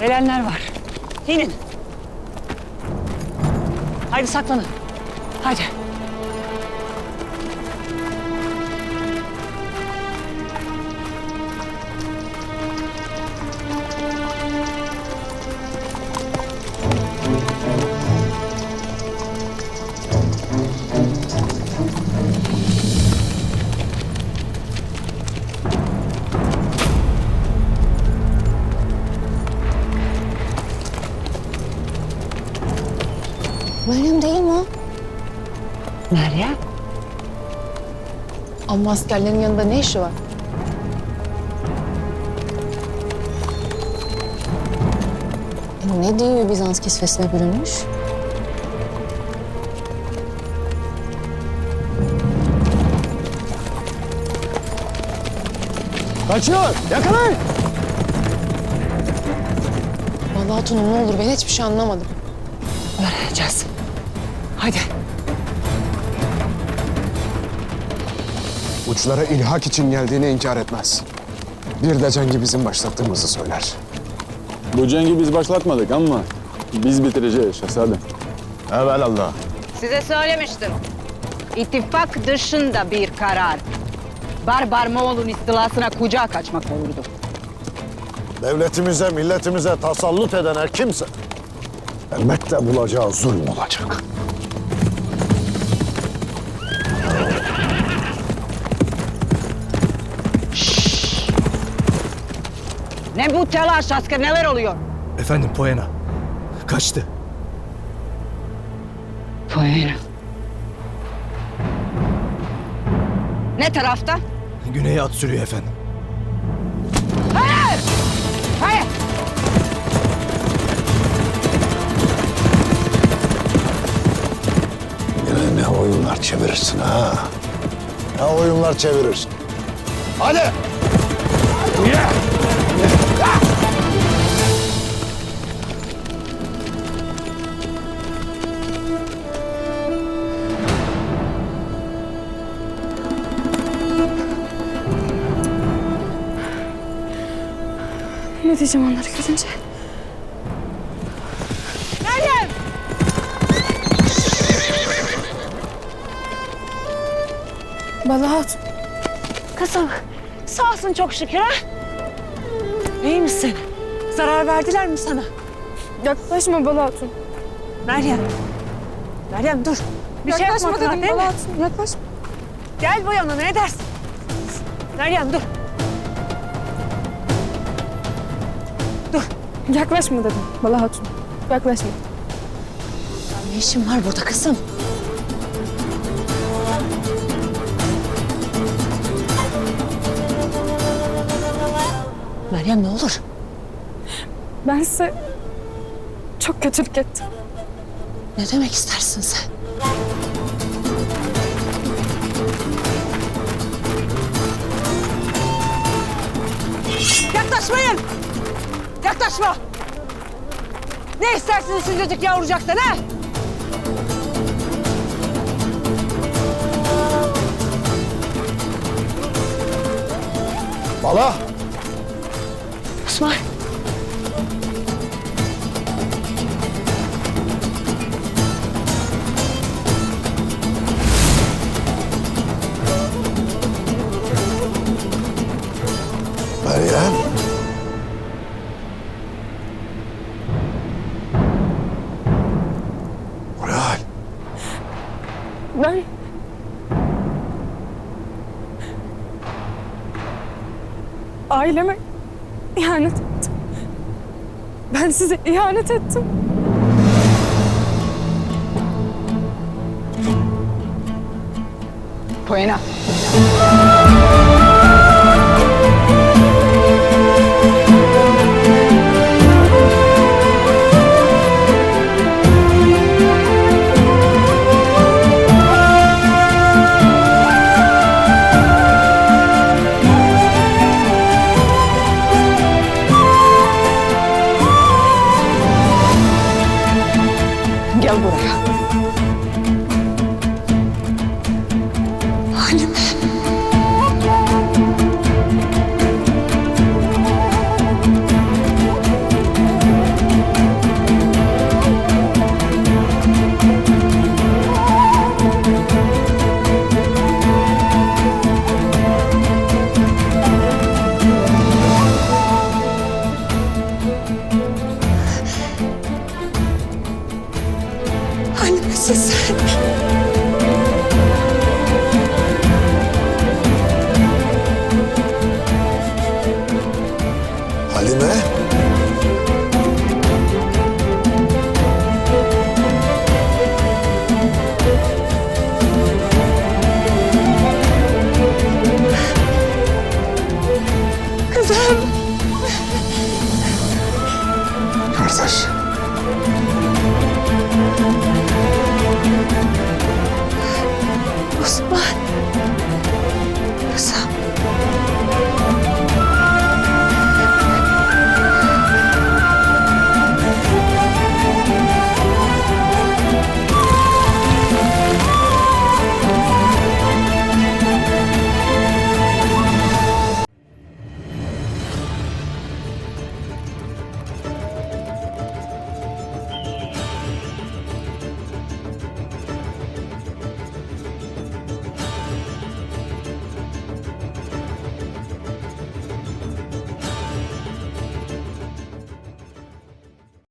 gelenler var. İnin. Haydi saklanın. Haydi. Meryem. Ama askerlerin yanında ne işi var? E Ne diyor Bizans kisvesine bürünmüş? Kaçıyor. Yakalayın. Vallahi Tuna ne olur ben hiçbir şey anlamadım. Öğreneceğiz. Haydi. Uçlara ilhak için geldiğini inkar etmez. Bir de cengi bizim başlattığımızı söyler. Bu cengi biz başlatmadık ama biz bitireceğiz şehzadem. Evelallah. Size söylemiştim. İttifak dışında bir karar. Barbar Moğol'un istilasına kucak açmak olurdu. Devletimize, milletimize tasallut eden her kimse elbette bulacağı zulüm olacak. Bu telaş asker neler oluyor? Efendim Poena. Kaçtı. Poyera. Ne tarafta? Güney'e at sürüyor efendim. Hayır! Yine ne oyunlar çevirirsin ha? Ne oyunlar çevirirsin? Hadi! Ne diyeceğim onları görünce? Meryem! Bala Hatun. Kızım sağsın çok şükür ha. İyi misin? Zarar verdiler mi sana? Yaklaşma Bala Hatun. Meryem. Meryem dur. Bir şey Yaklaşma yapmadılar dedim değil Bala mi? Hatun. Yaklaşma. Gel bu yana ne dersin? Meryem dur. Yaklaşma dedim Bala Hatun. Yaklaşma. Ne işin var burada kızım? Meryem ne olur? Ben size çok kötülük ettim. Ne demek istersin sen? Yaklaşmayın. Yaklaşma. Ne istersiniz sündücük yavrucaktan ha? Bala! Osman. Meryem! Bu ne hal? Ben... Aileme ihanet ettim. Ben size ihanet ettim. Poyena. Misin sen? Halime.